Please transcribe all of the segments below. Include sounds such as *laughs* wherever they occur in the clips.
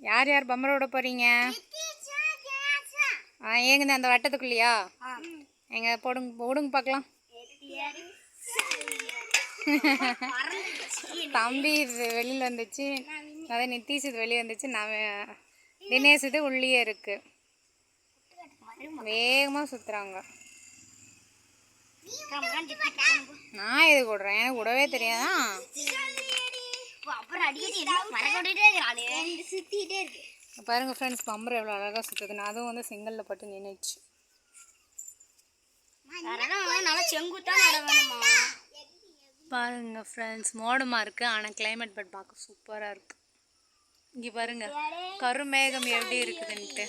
யார் யார் பம்பரம் விட போறீங்க? ஆ ஏங்குது அந்த வட்டத்துக்குள்ளேயா? எங்க போடுங்க போடுங்க பார்க்கலாம். தம்பி இது வெளியில் வந்துச்சு. அதாவது நித்தீஷ் இது வெளியே வந்துச்சு. நான் தினேஷ் இது உள்ளே இருக்கு. வேகமாக சுற்றுறாங்க நான் எது விடுறேன்? எனக்கு விடவே தெரியாதா? பாருங்க ஃப்ரெண்ட்ஸ் பம்பரம் எவ்வளோ அழகாக சுற்றுதுன்னு அதுவும் வந்து செங்கல்ல பட்டு நின்றுச்சு பாருங்க ஃப்ரெண்ட்ஸ் மோடமாக இருக்குது ஆனால் கிளைமேட் பட் பார்க்க சூப்பராக இருக்குது இங்கே பாருங்க கருமேகம் எப்படி இருக்குதுன்ட்டு.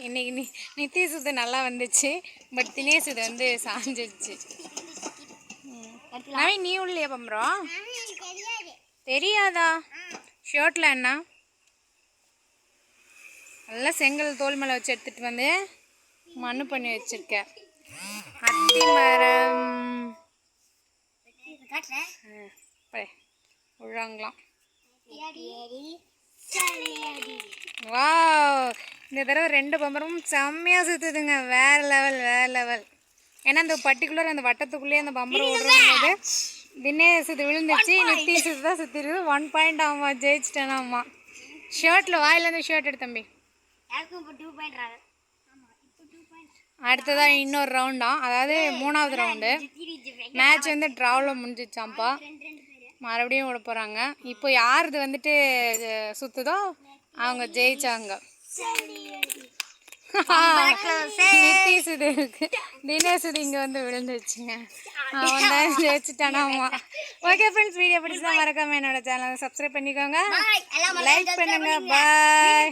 இன்னைக்கு நி நித்தீஷ் இது நல்லா வந்துச்சு பட் தினேஷ் இது வந்து சாஞ்சிடுச்சு. நவீன் நீ உள்ளே பம்பரம் தெரியாதா? ஷர்ட்டில் என்ன? நல்லா செங்கல் தோல் மேலே வச்சு எடுத்துகிட்டு வந்து மண்ணு பண்ணி வச்சுருக்கேன் அத்தி மரம். காட்டுறேன் ஆ, போய் விழுறாங்களாம் வாவ் இந்த தடவை ரெண்டு பம்பரமும் செம்மையாக சுற்றுதுங்க வேற லெவல் வேற லெவல் ஏன்னா அந்த பர்டிகுலர் அந்த வட்டத்துக்குள்ளேயே அந்த பம்பரம் விடுறது தினேஷ் இது விழுந்துச்சு நித்தீஷ் இது தான் சுற்றிருக்கு ஒன் பாயிண்ட் ஆமா ஜெயிச்சிட்டேனாம்மா ஷர்ட்டில் வாயிலேருந்து ஷர்ட் எடு தம்பி. அடுத்ததாக இன்னொரு ரவுண்டா அதாவது மூணாவது ரவுண்டு மேட்ச் வந்து ட்ராவில் முடிஞ்சிச்சாம்ப்பா மறுபடியும் விட போகிறாங்க இப்போ யாருது வந்துட்டு அஹ், சுத்துதோ அவங்க ஜெயிச்சாங்க. நித்தீஷ் இது இருக்கு தினேஷ் இது இங்கே வந்து விழுந்துருச்சுங்க. அவன் *laughs* தான் ஜெயிச்சுட்டானாமா ஓகே ஃப்ரெண்ட்ஸ் வீடியோ பிடிச்சா மறக்காம என்னோட சேனலை சப்ஸ்கிரைப் பண்ணிக்கோங்க. லைக் பண்ணுங்க. பாய்